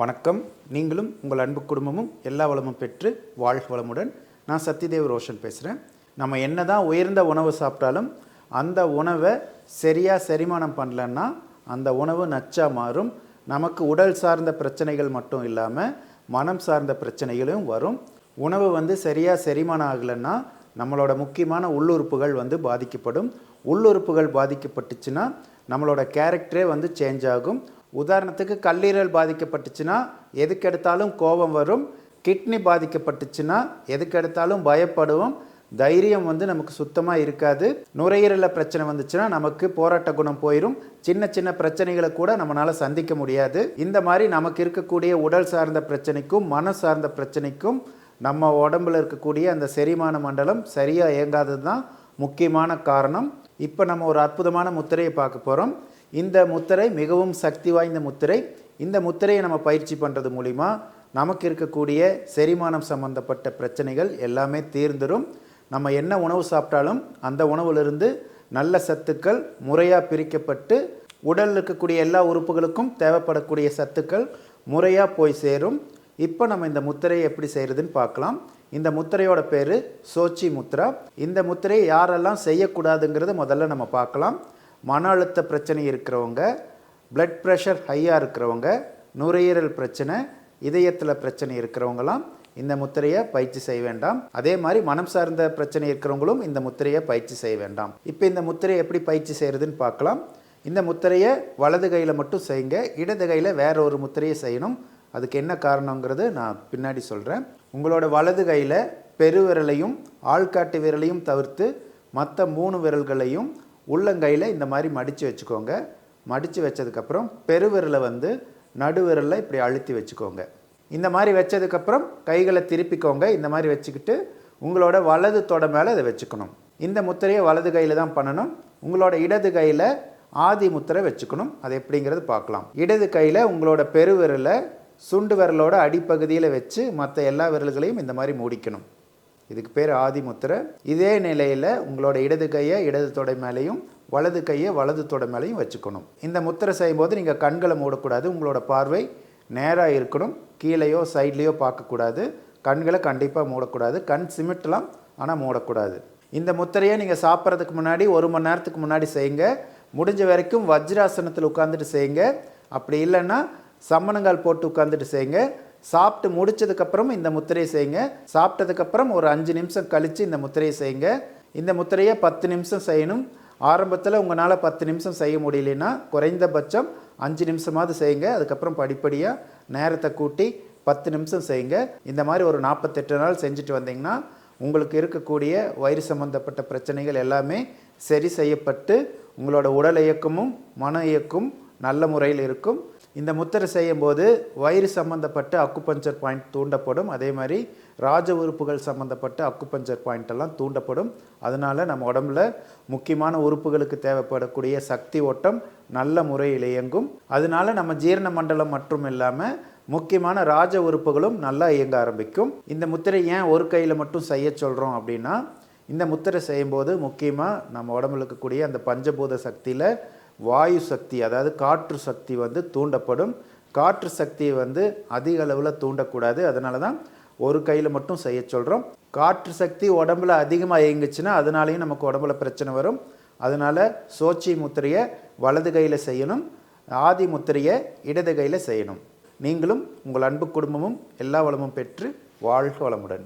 வணக்கம். நீங்களும் உங்கள் அன்பு குடும்பமும் எல்லா வளமும் பெற்று வாழ்க வளமுடன். நான் சத்யதேவ் ரோஷன் பேசுகிறேன் நம்ம என்ன தான் உயர்ந்த உணவு சாப்பிட்டாலும் அந்த உணவை சரியாக செரிமானம் பண்ணலன்னா அந்த உணவு நச்சா மாறும். நமக்கு உடல் சார்ந்த பிரச்சனைகள் மட்டும் இல்லாமல் மனம் சார்ந்த பிரச்சனைகளும் வரும். உணவு வந்து சரியாக செரிமானம் ஆகலைன்னா நம்மளோட முக்கியமான உள்ளுறுப்புகள் வந்து பாதிக்கப்படும். உள்ளுறுப்புகள் பாதிக்கப்பட்டுச்சுன்னா நம்மளோட கேரக்டரே வந்து சேஞ்ச் ஆகும். உதாரணத்துக்கு கல்லீரல் பாதிக்கப்பட்டுச்சுன்னா எதுக்கு எடுத்தாலும் கோபம் வரும். கிட்னி பாதிக்கப்பட்டுச்சுன்னா எதுக்கு எடுத்தாலும் பயப்படுவோம். தைரியம் வந்து நமக்கு சுத்தமாக இருக்காது. நுரையீரலில் பிரச்சனை வந்துச்சுன்னா நமக்கு போராட்ட குணம் போயிடும் சின்ன சின்ன பிரச்சனைகளை கூட நம்மளால் சந்திக்க முடியாது. இந்த மாதிரி நமக்கு இருக்கக்கூடிய உடல் சார்ந்த பிரச்சனைக்கும் மன சார்ந்த பிரச்சனைக்கும் நம்ம உடம்புல இருக்கக்கூடிய அந்த செரிமான மண்டலம் சரியாக இயங்காதது தான் முக்கியமான காரணம். இப்போ நம்ம ஒரு அற்புதமான முத்திரையை பார்க்க போகிறோம் இந்த முத்திரை மிகவும் சக்தி வாய்ந்த முத்திரை. இந்த முத்திரையை நம்ம பயிற்சி பண்ணுறது மூலிமா நமக்கு இருக்கக்கூடிய செரிமானம் சம்பந்தப்பட்ட பிரச்சனைகள் எல்லாமே தீர்ந்துடும் நம்ம என்ன உணவு சாப்பிட்டாலும் அந்த உணவுலேருந்து நல்ல சத்துக்கள் முறையாக பிரிக்கப்பட்டு உடலில் இருக்கக்கூடிய எல்லா உறுப்புகளுக்கும் தேவைப்படக்கூடிய சத்துக்கள் முறையாக போய் சேரும். இப்போ நம்ம இந்த முத்திரையை எப்படி செய்கிறதுன்னு பார்க்கலாம். இந்த முத்திரையோட பேர் சோச்சி முத்ரா இந்த முத்திரையை யாரெல்லாம் செய்யக்கூடாதுங்கிறத முதல்ல நம்ம பார்க்கலாம். மன அழுத்த பிரச்சனை இருக்கிறவங்க பிளட் ப்ரெஷர் ஹையாக இருக்கிறவங்க நுரையீரல் பிரச்சனை இதயத்தில் பிரச்சனை இருக்கிறவங்களாம் இந்த முத்திரையை பயிற்சி செய்ய வேண்டாம். அதே மாதிரி மனம் சார்ந்த பிரச்சனை இருக்கிறவங்களும் இந்த முத்திரையை பயிற்சி செய்ய வேண்டாம். இப்போ இந்த முத்திரையை எப்படி பயிற்சி செய்கிறதுன்னு பார்க்கலாம். இந்த முத்திரையை வலது கையில் மட்டும் செய்யுங்க இடது கையில் வேற ஒரு முத்திரையை செய்யணும். அதுக்கு என்ன காரணங்கிறது நான் பின்னாடி சொல்கிறேன் உங்களோட வலது கையில் பெருவிரலையும் ஆள்காட்டு விரலையும் தவிர்த்து மற்ற மூணு விரல்களையும் உள்ளங்கையில் இந்த மாதிரி மடித்து வச்சுக்கோங்க. மடித்து வச்சதுக்கப்புறம் பெருவிரலை வந்து நடுவிரலில் இப்படி அழுத்தி வச்சுக்கோங்க. இந்த மாதிரி வச்சதுக்கப்புறம் கைகளை திருப்பிக்கோங்க. இந்த மாதிரி வச்சுக்கிட்டு உங்களோட வலது தொட மேலே அதை வச்சுக்கணும். இந்த முத்திரையை வலது கையில் தான் பண்ணணும். உங்களோட இடது கையில் ஆதி முத்திரை வச்சுக்கணும். அது எப்படிங்கிறது பார்க்கலாம். இடது கையில் உங்களோட பெருவிரலை சுண்டு விரலோட அடிப்பகுதியில் வச்சு மற்ற எல்லா விரல்களையும் இந்த மாதிரி மூடிக்கணும். இதுக்கு பேர் ஆதிமுத்திரை. இதே நிலையில் உங்களோட இடது கையை இடது தொடை மேலேயும் வலது கையை வலது தொடை மேலேயும் வச்சுக்கணும். இந்த முத்திரை செய்யும்போது நீங்கள் கண்களை மூடக்கூடாது. உங்களோட பார்வை நேராக இருக்கணும். கீழேயோ சைட்லேயோ பார்க்கக்கூடாது. கண்களை கண்டிப்பாக மூடக்கூடாது. கண் சிமிட்டலாம் ஆனால் மூடக்கூடாது. இந்த முத்திரையை நீங்கள் சாப்பிட்றதுக்கு முன்னாடி ஒரு மணி நேரத்துக்கு முன்னாடி செய்யுங்க. முடிஞ்ச வரைக்கும் வஜ்ராசனத்தில் உட்காந்துட்டு செய்யுங்க. அப்படி இல்லைன்னா சம்மணங்கால் போட்டு உட்காந்துட்டு செய்யுங்க. சாப்பிட்டு முடித்ததுக்கப்புறம் இந்த முத்திரையை செய்யுங்க. சாப்பிட்டதுக்கப்புறம் ஒரு அஞ்சு நிமிஷம் கழித்து இந்த முத்திரையை செய்யுங்க. இந்த முத்திரையை பத்து நிமிஷம் செய்யணும். ஆரம்பத்தில் உங்களால் பத்து நிமிஷம் செய்ய முடியலன்னா குறைந்தபட்சம் அஞ்சு நிமிஷமாவது செய்யுங்க. அதுக்கப்புறம் படிப்படியாக நேரத்தை கூட்டி பத்து நிமிஷம் செய்யுங்க. இந்த மாதிரி ஒரு நாற்பத்தெட்டு நாள் செஞ்சுட்டு வந்தீங்கன்னா உங்களுக்கு இருக்கக்கூடிய வயிறு சம்பந்தப்பட்ட பிரச்சனைகள் எல்லாமே சரி செய்யப்பட்டு உங்களோட உடல் இயக்கமும் மன இயக்கமும் நல்ல முறையில் இருக்கும். இந்த முத்திரை செய்யும்போது வயிறு சம்மந்தப்பட்ட அக்குபஞ்சர் பாயிண்ட் தூண்டப்படும். அதே மாதிரி ராஜ உறுப்புகள் சம்மந்தப்பட்ட அக்குபஞ்சர் பாயிண்ட் எல்லாம் தூண்டப்படும். அதனால் நம்ம உடம்புல முக்கியமான உறுப்புகளுக்கு தேவைப்படக்கூடிய சக்தி ஓட்டம் நல்ல முறையில் இயங்கும். அதனால நம்ம ஜீரண மண்டலம் மட்டும் இல்லாமல் முக்கியமான ராஜ உறுப்புகளும் நல்லா இயங்க ஆரம்பிக்கும். இந்த முத்திரை ஏன் ஒரு கையில் மட்டும் செய்ய சொல்கிறோம் அப்படின்னா இந்த முத்திரை செய்யும்போது முக்கியமாக நம்ம உடம்புல இருக்கக்கூடிய அந்த பஞ்சபூத சக்தியில் வாயு சக்தி அதாவது காற்று சக்தி வந்து தூண்டப்படும். காற்று சக்தியை வந்து அதிக அளவில் தூண்டக்கூடாது. அதனால தான் ஒரு கையில் மட்டும் செய்ய சொல்கிறோம் காற்று சக்தி உடம்புல அதிகமாக இயங்குச்சுன்னா அதனாலையும் நமக்கு உடம்புல பிரச்சனை வரும். அதனால் சோச்சி முத்திரையை வலது கையில் செய்யணும். ஆதி முத்திரையை இடது கையில் செய்யணும். நீங்களும் உங்கள் அன்பு குடும்பமும் எல்லா வளமும் பெற்று வாழ்க வளமுடன்.